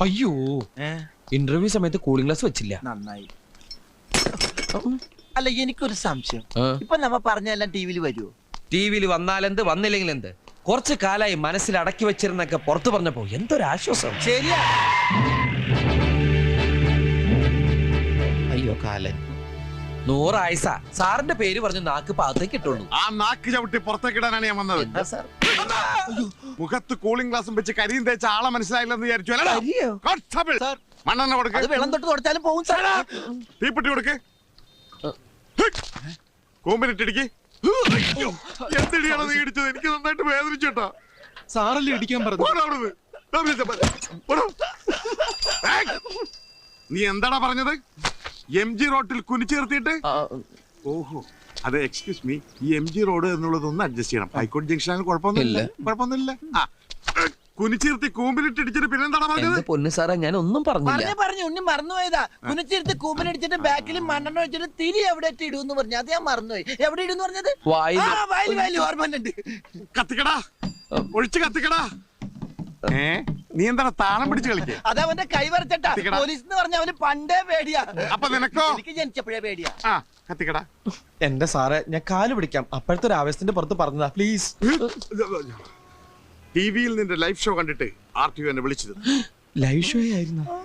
അയ്യോ. ഇന്റർവ്യൂ സമയത്ത് cooling glass വെച്ചില്ല. നന്നായി. അല്ല എനിക്കൊരു സംശയം. ഇപ്പൊ നമ്മ പറഞ്ഞെല്ലാം ടി വിയിൽ വരുമോ ടി വിയിൽ വന്നാലെന്ത് വന്നില്ലെങ്കിൽ എന്ത് കുറച്ച് കാലായി മനസ്സിൽ അടക്കി വെച്ചിരുന്നൊക്കെ പുറത്തു പറഞ്ഞപ്പോ എന്തൊരു ആശ്വാസം ശരിയാ. അയ്യോ കാലൻ. നൂറായുസ. സാറിന്റെ പേര് പറഞ്ഞ് നാക്ക് പാത്തേക്ക് ഇട്ടുള്ളൂ ആ നാക്ക് ചവിട്ടി പുറത്തേക്കിടാനാണ് ഞാൻ വന്നത്. എന്താ സാർ? മുഖത്ത് കൂളിംഗ് ഗ്ലാസും വെച്ച് കരിയും തേച്ച ആളെ മനസ്സിലായില്ലെന്ന് വിചാരിച്ചു. അല്ലടാ? കരിയോ? Constable sir. മണ്ണെണ്ണ അത് കൊടുക്ക് വെള്ളം തൊട്ട് തുടച്ചാലും പോകും സാർ തീപ്പെട്ടി കൊടുക്ക്. കൂമ്പിനിട്ടിടിക്ക്. എന്തിടിയാണ് നീ ഇടിച്ചത്? എനിക്ക് നന്നായിട്ട് വേദനിച്ചു കേട്ടോ. സാറല്ലേ ഇടിക്കാൻ പറഞ്ഞു പോടാ അവിടുന്ന്. ദാ വിളിച്ച പോലെ. പോടാ. ഏയ്! നീ എന്താടാ പറഞ്ഞത്? എം ജി റോട്ടിൽ കുനിച്ചേർത്തിയിട്ട് ഓഹോ. അതെ എക്സ്ക്യൂസ് മീ ഈ എം ജി റോഡ് എന്നുള്ളത് ഒന്ന് അഡ്ജസ്റ്റ് ചെയ്യണം ഹൈക്കോടതി ജംഗ്ഷനാണ് കുഴപ്പമൊന്നുമില്ല. കുഴപ്പമൊന്നുമില്ല. ആ. കുനിച്ചിരുത്തി കൂമ്പിലിട്ടിടിച്ചിട്ട് പിന്നെന്താടാ പറഞ്ഞത്? എന്റെ പൊന്നു സാറേ ഞാൻ ഒന്നും പറഞ്ഞില്ല. പറഞ്ഞു പറഞ്ഞു ഉണ്ണി മറന്നുപോയതാ. കുനിച്ചെടുത്ത് കൂമ്പനടിച്ചിട്ട് ബാക്കിൽ മണ്ണെണ്ണ വെച്ചിട്ട് തിരി എവിടെ ഇടൂന്ന് പറഞ്ഞു. അത് ഞാൻ മറന്നുപോയി. എവിടെ ഇടുന്ന് പറഞ്ഞത്? വായിൽ- ആ, വായിൽ വായിൽ ഓർമ്മയുണ്ട് കത്തിക്കടാ. ഒഴിച്ച് കത്തിക്കടാ. ഏ? നീ എന്താണ് താളം പിടിച്ച് കളിക്കേ? അത് അവന്റെ കൈ വരച്ചട്ടാ. കത്തിക്കടാ. പോലീസ് എന്ന് പറഞ്ഞ അവന് പണ്ടേ പേടിയാ. അപ്പൊ നിനക്കോ? എനിക്ക് ജനിച്ചപ്പോഴേ പേടിയാ. ആ. കത്തിക്കടാ. എന്റെ സാറേ ഞാൻ കാൽ പിടിക്കാം. അപ്പോഴത്തെ ഒരു ആവേശത്തിന്റെ പുറത്ത് പറഞ്ഞതാ. പ്ലീസ് ടി വിയിൽ നിന്റെ ലൈവ് ഷോ കണ്ടിട്ട് ആർ ടി എന്നെ വിളിച്ചത്. ലൈവ് ഷോ ആയിരുന്നു?